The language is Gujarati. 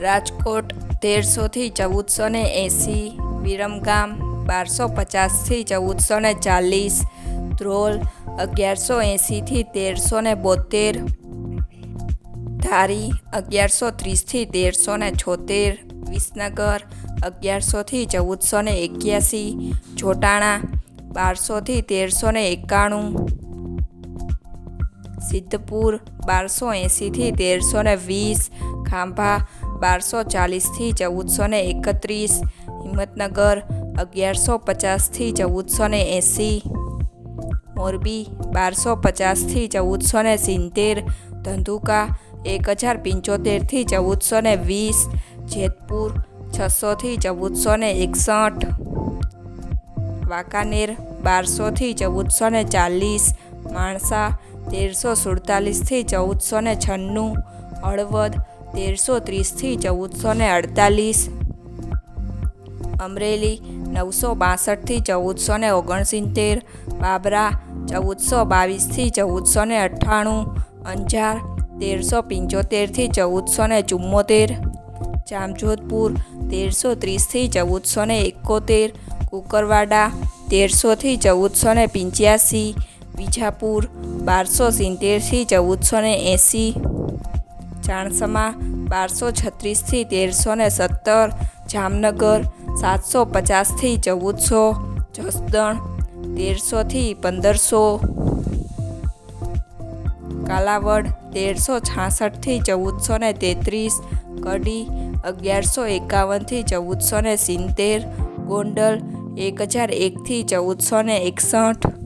રાજકોટ તેરસોથી ચૌદસો ને એંસી, વિરમગામ બારસો પચાસથી ચૌદસો ને ચાલીસ, ધ્રોલ અગિયારસો એંસીથી તેરસો ને બોતેર, ધારી અગિયારસો ત્રીસથી તેરસો ને છોતેર, વિસનગર અગિયારસોથી ચૌદસો ને એક્યાસી, જોટાણા બારસોથી તેરસો ને એકાણું, સિદ્ધપુર બારસો એંસીથી તેરસો ને વીસ, ખાંભા બારસો ચાલીસથી ચૌદસો ને એકત્રીસ, હિંમતનગર અગિયારસો પચાસથી ચૌદસો ને એંસી, મોરબી બારસો પચાસથી ચૌદસો ને સિત્તેર, ધંધુકા એક હજાર પંચોતેરથી ચૌદસો ને વીસ, જેતપુર છસોથી ચૌદસો ને એકસઠ, વાંકાનેર બારસોથી ચૌદસો ને ચાલીસ, માણસા તેરસો સુડતાલીસથી ચૌદસો ને છન્નું, હળવદ તેરસો ત્રીસથી ચૌદસો ને અડતાલીસ. અમરેલી નવસો બાસઠથી ચૌદસો ને ઓગણસિત્તેર. બાબરા ચૌદસો બાવીસથી ચૌદસો ને અઠ્ઠાણું. અંજાર તેરસો પંચોતેરથી ચૌદસો ને ચુમ્મોતેર. જામજોધપુર તેરસો ત્રીસથી ચૌદસો ને એકોતેર. કુકરવાડા તેરસોથી ચૌદસો ને પંચ્યાસી. વિજાપુર બારસો સિત્તેરથી ચૌદસો ને એંસી. ચાણસમા બારસો છત્રીસથી તેરસો ને સત્તર, જામનગર સાતસો પચાસથી ચૌદસો, જસદણ તેરસોથી પંદરસો, કાલાવડ તેરસો છાસઠથી ચૌદસો ને તેત્રીસ, કડી અગિયારસો એકાવનથી ચૌદસો ને સિત્તેર, ગોંડલ એક હજાર એકથી ચૌદસો ને એકસઠ